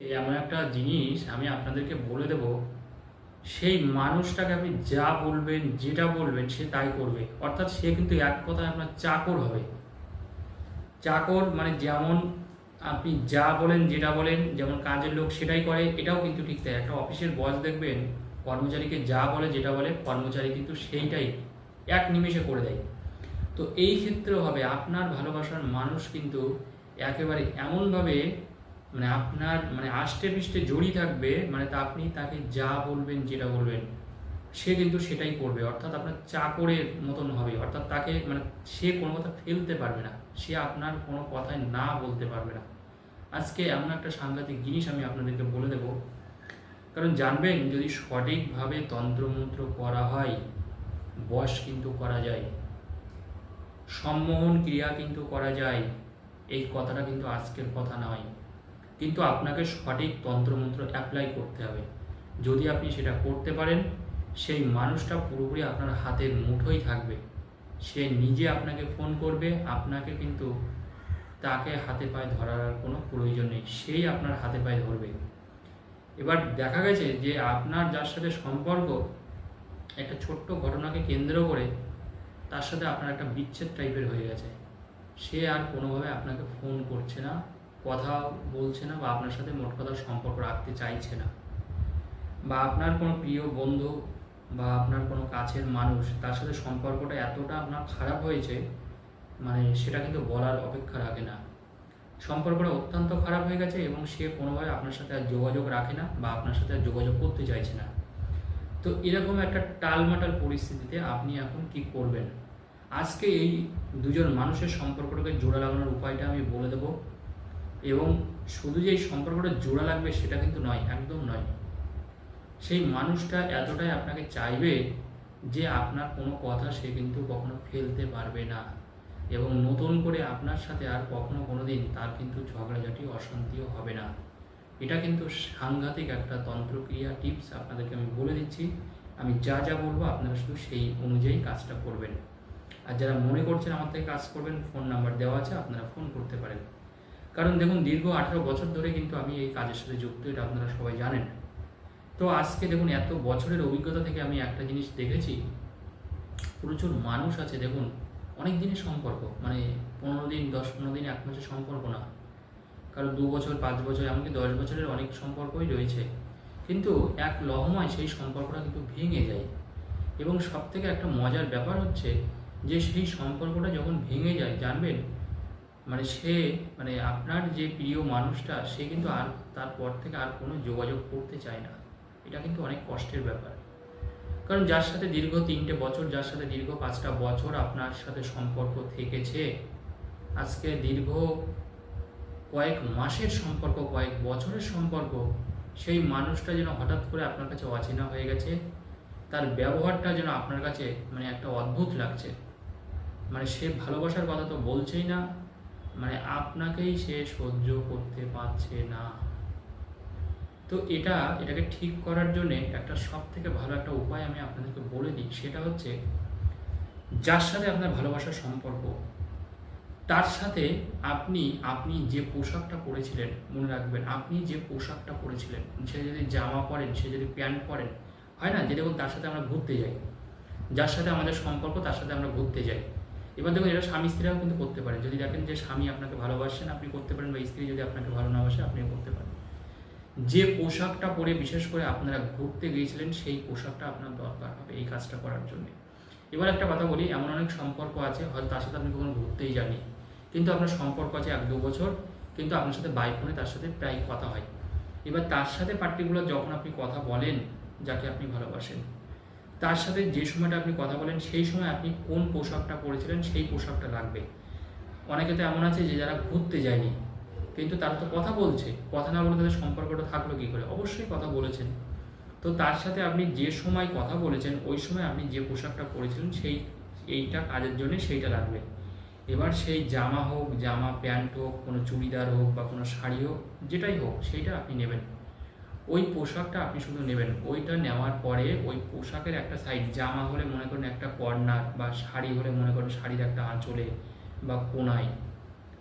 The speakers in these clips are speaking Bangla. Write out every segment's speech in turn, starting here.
এই এমন একটা জিনিস আমি আপনাদেরকে বলে দেব, সেই মানুষটাকে আপনি যা বলবেন, যেটা বলবেন, সে তাই করবে। অর্থাৎ সে কিন্তু এক কথায় আপনার চাকর হবে। চাকর মানে যেমন আপনি যা বলেন, যেটা বলেন, যেমন কাজের লোক সেটাই করে, এটাও কিন্তু ঠিক তাই। একটা অফিসের বস দেখবেন, কর্মচারীকে যা বলে, যেটা বলে, কর্মচারী কিন্তু সেইটাই এক নিমেষে করে দেয়। তো এই ক্ষেত্রে হবে, আপনার ভালোবাসার মানুষ কিন্তু একেবারে এমনভাবে মানে আপনার মানে আষ্টে পৃষ্ঠে জড়িয়ে থাকবে মানে তা আপনি তাকে যা বলবেন, যেটা বলবেন, সে কিন্তু সেটাই করবে। অর্থাৎ আপনার চাকরের মতন হবে। অর্থাৎ তাকে মানে সে কোনো কথা ফেলতে পারবে না। সে আপনার কোনো কথায় না বলতে পারবে না। আজকে এমন একটা সাংঘাতিক জিনিস আমি আপনাদেরকে বলে দেব। কারণ জানবেন, যদি সঠিকভাবে তন্ত্রমন্ত্র করা হয়, বশ কিন্তু করা যায়। সম্মোহন ক্রিয়া কিন্তু করা যায়। এই কথাটা কিন্তু আজকের কথা নয়। কিন্তু আপনাকে সঠিক তন্ত্রমন্ত্র অ্যাপ্লাই করতে হবে। যদি আপনি সেটা করতে পারেন, সেই মানুষটা পুরোপুরি আপনার হাতের মুঠোই থাকবে। সে নিজে আপনাকে ফোন করবে, আপনাকে কিন্তু তাকে হাতে পায়ে ধরার কোনো প্রয়োজন নেই, সেই আপনার হাতে পায়ে ধরবে। এবার দেখা গেছে যে আপনার যার সাথে সম্পর্ক, একটা ছোট্ট ঘটনাকে কেন্দ্র করে তার সাথে আপনার একটা বিচ্ছেদ টাইপের হয়ে গেছে। সে আর কোনোভাবে আপনাকে ফোন করছে না। কথা বলছে না বা আপনার সাথে মোট কথা সম্পর্ক রাখতে চাইছে না। বা আপনার কোনো প্রিয় বন্ধু বা আপনার কোনো কাছের মানুষ, তার সাথে সম্পর্কটা এতটা আপনার খারাপ হয়েছে মানে সেটা কিন্তু বলার অপেক্ষা রাখে না। সম্পর্কটা অত্যন্ত খারাপ হয়ে গেছে এবং সে কোনোভাবে আপনার সাথে আর যোগাযোগ রাখে না বা আপনার সাথে আর যোগাযোগ করতে চাইছে না। তো এরকম একটা টালমাটাল পরিস্থিতিতে আপনি এখন কি করবেন? আজকে এই দুজন মানুষের সম্পর্কটাকে জোড়া লাগানোর উপায়টা আমি বলে দেবো। এবং শুধু যে সম্পর্কটা জোড়া লাগবে সেটা কিন্তু নয়, একদম নয়। সেই মানুষটা এতটাই আপনাকে চাইবে যে আপনার কোনো কথা সে কিন্তু কখনো ফেলতে পারবে না এবং নতুন করে আপনার সাথে আর কখনো কোনো দিন তার কিন্তু ঝগড়াঝাটি, অশান্তিও হবে না। এটা কিন্তু সাংঘাতিক একটা তন্ত্রক্রিয়া, টিপস আপনাদেরকে আমি বলে দিচ্ছি। আমি যা যা বলব আপনারা শুধু সেই অনুযায়ী কাজটা করবেন। আর যারা মনে করছেন আমার থেকে কাজ করবেন, ফোন নাম্বার দেওয়া আছে, আপনারা ফোন করতে পারেন। কারণ দেখুন, দীর্ঘ আঠেরো বছর ধরে কিন্তু আমি এই কাজের সাথে যুক্ত, এটা আপনারা সবাই জানেন। তো আজকে দেখুন, এত বছরের অভিজ্ঞতা থেকে আমি একটা জিনিস দেখেছি। প্রচুর মানুষ আছে, দেখুন, অনেক দিনের সম্পর্ক মানে পনেরো দিন, দশ, পনেরো দিন এক মাসের সম্পর্ক না। কারণ দু বছর, পাঁচ বছর, এমনকি দশ বছরের অনেক সম্পর্কই রয়েছে। কিন্তু এক লহমায় সেই সম্পর্কটা কিন্তু ভেঙে যায়। এবং সব থেকে একটা মজার ব্যাপার হচ্ছে যে সেই সম্পর্কটা যখন ভেঙে যায়, জানবেন মানে সে মানে আপনার যে প্রিয় মানুষটা, সে কিন্তু আর তারপর থেকে আর কোনো যোগাযোগ করতে চায় না। এটা কিন্তু অনেক কষ্টের ব্যাপার। কারণ যার সাথে দীর্ঘ তিনটে বছর, যার সাথে দীর্ঘ পাঁচটা বছর আপনার সাথে সম্পর্ক থেকেছে, আজকে দীর্ঘ কয়েক মাসের সম্পর্ক, কয়েক বছরের সম্পর্ক, সেই মানুষটা যেন হঠাৎ করে আপনার কাছে অচেনা হয়ে গেছে, তার ব্যবহারটা যেন আপনার কাছে মানে একটা অদ্ভুত লাগছে। মানে সে ভালোবাসার কথা তো বলছেই না মানে আপনাকেই সে সহ্য করতে পারছে না। তো এটা, এটাকে ঠিক করার জন্য একটা সব থেকে ভালো একটা উপায় আমি আপনাদেরকে বলে দিই, সেটা হচ্ছে যার সাথে আপনার ভালোবাসার সম্পর্ক, তার সাথে আপনি আপনি যে পোশাকটা পরেছিলেন, মনে রাখবেন, আপনি যে পোশাকটা পরেছিলেন, সে যদি জামা পরেন, সে যদি প্যান্ট পরেন, হয় না? যে দেখুন তার সাথে আমরা ঘুরতে যাই, যার সাথে আমাদের সম্পর্ক, তার সাথে আমরা ঘুরতে যাই। এবার দেখুন এটা স্বামী স্ত্রীরাও কিন্তু করতে পারেন যদি দেখেন যে স্বামী আপনাকে ভালোবাসেন, আপনি করতে পারেন, বা স্ত্রী যদি আপনাকে ভালো না বাসে, আপনিও করতে পারেন। যে পোশাকটা পরে, বিশেষ করে আপনারা ঘুরতে গিয়েছিলেন, সেই পোশাকটা আপনার দরকার হবে এই কাজটা করার জন্য। এবার একটা কথা বলি, এমন অনেক সম্পর্ক আছে, হয়তো তার সাথে আপনি কখনো ঘুরতেই যাননি। কিন্তু আপনার সম্পর্ক আছে এক দু বছর, কিন্তু আপনার সাথে বাই ফোনে তার সাথে প্রায় কথা হয়। এবার তার সাথে পার্টিকুলার যখন আপনি কথা বলেন, যাকে আপনি ভালোবাসেন তার সাথে যে সময়টা আপনি কথা বলেন, সেই সময় আপনি কোন পোশাকটা পরেছিলেন, সেই পোশাকটা লাগবে। অনেকে তো এমন আছে যে যারা ঘুরতে যায়নি, কিন্তু তারা তো কথা বলছে। কথা না বলে তাদের সম্পর্কটা থাকল কী করে? অবশ্যই কথা বলেছেন। তো তার সাথে আপনি যে সময় কথা বলেছেন, ওই সময় আপনি যে পোশাকটা পরেছিলেন, সেই, এইটা কাজের জন্য সেইটা লাগবে। এবার সেই জামা হোক, জামা প্যান্ট হোক, কোনো চুড়িদার হোক বা কোনো শাড়ি হোক, যেটাই হোক, সেইটা আপনি নেবেন। ওই পোশাকটা আপনি শুধু নেবেন। ওইটা নেওয়ার পরে ওই পোশাকের একটা সাইড জামা হলে মনে করেন একটা কর্নার বা শাড়ি হলে মনে করেন শাড়ির একটা আঁচলে বা কোনায়,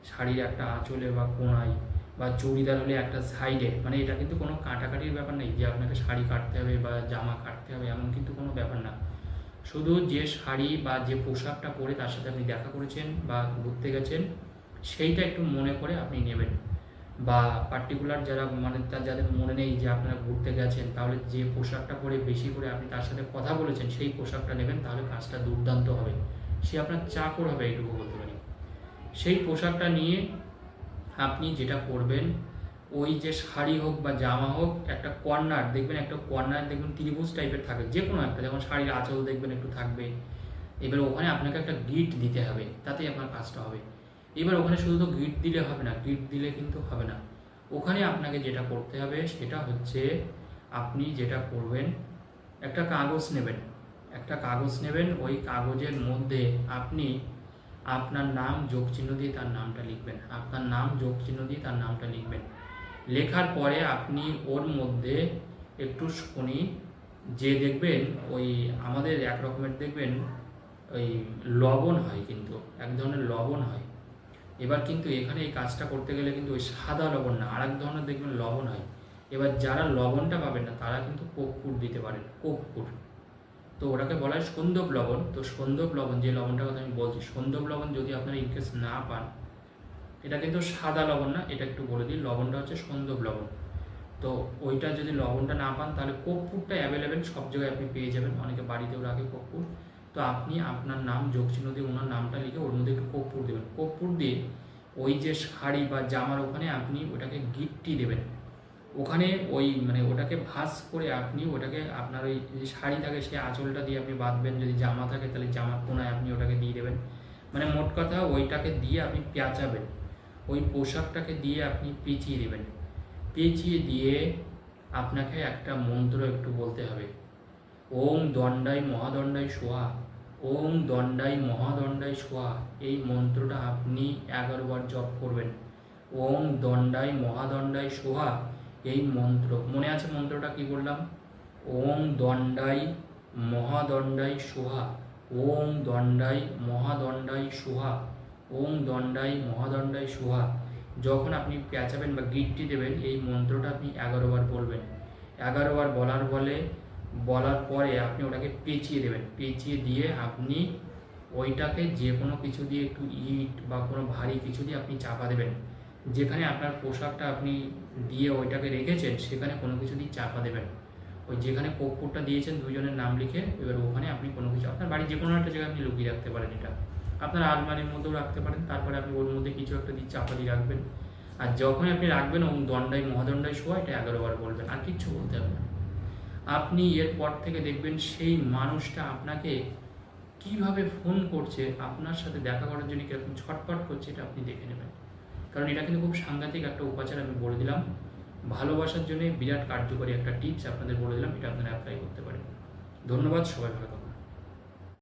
শাড়ির একটা আঁচলে বা কোনায় বা চুড়িদার হলে একটা সাইডে মানে এটা কিন্তু কোনো কাটাকাটির ব্যাপার নেই যে আপনাকে শাড়ি কাটতে হবে বা জামা কাটতে হবে, এমন কিন্তু কোনো ব্যাপার না। শুধু যে শাড়ি বা যে পোশাকটা পরে তার সাথে আপনি দেখা করেছেন বা ঘুরতে গেছেন, সেইটা একটু মনে করে আপনি নেবেন। বা পার্টিকুলার যারা মানে যাদের মনে নেই যে আপনারা ঘুরতে গেছেন, তাহলে যে পোশাকটা পরে বেশি করে আপনি তার সাথে কথা বলেছেন, সেই পোশাকটা নেবেন, তাহলে কাজটা দুর্দান্ত হবে। সে আপনার চাকর হবে এইটুকু বলতে পারি। সেই পোশাকটা নিয়ে আপনি যেটা করবেন, ওই যে শাড়ি হোক বা জামা হোক, একটা কর্নার, দেখবেন একটা কর্নার দেখবেন ত্রিভুজ টাইপের থাকে যে কোনো একটা, যেমন শাড়ির আঁচল দেখবেন একটু থাকবে। এবার ওখানে আপনাকে একটা গিট দিতে হবে, তাতেই আপনার কাজটা হবে। এবার ওখানে শুধু তো গিট দিলে হবে না গিট দিলে কিন্তু হবে না। ওখানে আপনাকে যেটা করতে হবে সেটা হচ্ছে আপনি যেটা করবেন, একটা কাগজ নেবেন। একটা কাগজ নেবেন, ওই কাগজের মধ্যে আপনি আপনার নাম যোগ চিহ্ন দিয়ে তার নামটা লিখবেন। আপনার নাম যোগ চিহ্ন দিয়ে তার নামটা লিখবেন। লেখার পরে আপনি ওর মধ্যে একটু শনি যে দেখবেন, ওই আমাদের এক রকমের দেখবেন, ওই লবণ হয় কিন্তু, এক ধরনের লবণ হয়। এবার কিন্তু এখানে এই কাজটা করতে গেলে কিন্তু ওই সাদা লবণ না আর এক ধরনের দেখবেন লবণ হয়। এবার যারা লবণটা পাবেন না, তারা কিন্তু কর্পূর দিতে পারেন কর্পূর তো ওটাকে বলা হয় সন্দব লবণ। তো সন্দব লবণ, যে লবণটার কথা আমি বলছি সন্দব লবণ যদি আপনারা ইনকেস না পান, এটা কিন্তু সাদা লবণ না, এটা একটু বলে দিই, লবণটা হচ্ছে সন্দব লবণ। তো ওইটা যদি লবণটা না পান, তাহলে কর্পূরটা অ্যাভেলেবেল সব জায়গায় আপনি পেয়ে যাবেন। অনেকে বাড়িতেও রাখে কর্পূর তো আপনি আপনার নাম যোগ চিহ্ন দিয়ে ওনার নামটা লিখে ওর মধ্যে একটু কর্পূর দেবেন। কর্পূর দিয়ে ওই যে শাড়ি বা জামার ওখানে আপনি ওটাকে গিফটটি দেবেন। ওখানে ওই মানে ওটাকে ভাস করে আপনি ওটাকে আপনার ওই যে শাড়ি থাকে সেই আঁচলটা দিয়ে আপনি বাঁধবেন। যদি জামা থাকে তাহলে জামার কোনায় আপনি ওটাকে দিয়ে দেবেন। মানে মোট কথা ওইটাকে দিয়ে আপনি পেঁচাবেন। ওই পোশাকটাকে দিয়ে আপনি পেঁচিয়ে দেবেন। পেঁচিয়ে দিয়ে আপনাকে একটা মন্ত্র একটু বলতে হবে। ওম দণ্ডাই মহাদণ্ডাই সোহা। ওম দণ্ডাই মহাদণ্ডাই সোহা এই মন্ত্রটা আপনি এগারো বার জপ করবেন। ওম দণ্ডাই মহাদণ্ডাই সোহা এই মন্ত্র। মনে আছে মন্ত্রটা কি বললাম? ওম দণ্ডাই মহাদণ্ডাই সোহা ওম দণ্ডাই মহাদণ্ডাই সোহা ওম দণ্ডাই মহাদণ্ডাই সোহা যখন আপনি পেঁচাবেন বা গিটটি দেবেন, এই মন্ত্রটা আপনি এগারো বার বলবেন। এগারো বার বলার বলে বলার পরে আপনি ওটাকে পেঁচিয়ে দেবেন। পেঁচিয়ে দিয়ে আপনি ওইটাকে যে কোনো কিছু দিয়ে একটু ইট বা কোনো ভারী কিছু দিয়ে আপনি চাপা দেবেন। যেখানে আপনার পোশাকটা আপনি দিয়ে ওইটাকে রেখেছেন, সেখানে কোনো কিছু দিয়ে চাপা দেবেন। ওই যেখানে কর্পূরটা দিয়েছেন দুজনের নাম লিখে এবার ওখানে আপনি কোনো কিছু, আপনার বাড়ির যে কোনো একটা জায়গায় আপনি লুকিয়ে রাখতে পারেন এটা। আপনার আলমারির মধ্যেও রাখতে পারেন, তারপরে আপনি ওর মধ্যে কিছু একটা দিয়ে চাপা দিয়ে রাখবেন। আর যখন আপনি রাখবেন ওম দণ্ডাই মহাদণ্ডাই শোয়া, এটা এগারো বার বলবেন, আর কিচ্ছু বলতে হবে না। আপনি এরপর থেকে দেখবেন সেই মানুষটা আপনাকে কীভাবে ফোন করছে, আপনার সাথে দেখা করার জন্য কীরকম ছটপট করছে, এটা আপনি দেখে নেবেন। কারণ এটা কিন্তু খুব সাংঘাতিক একটা উপাচার আমি বলে দিলাম। ভালোবাসার জন্য বিরাট কার্যকরী একটা টিপস আপনাদের বলে দিলাম, এটা আপনারা অ্যাপ্লাই করতে পারেন। ধন্যবাদ, সবাই ভালো থাকুন।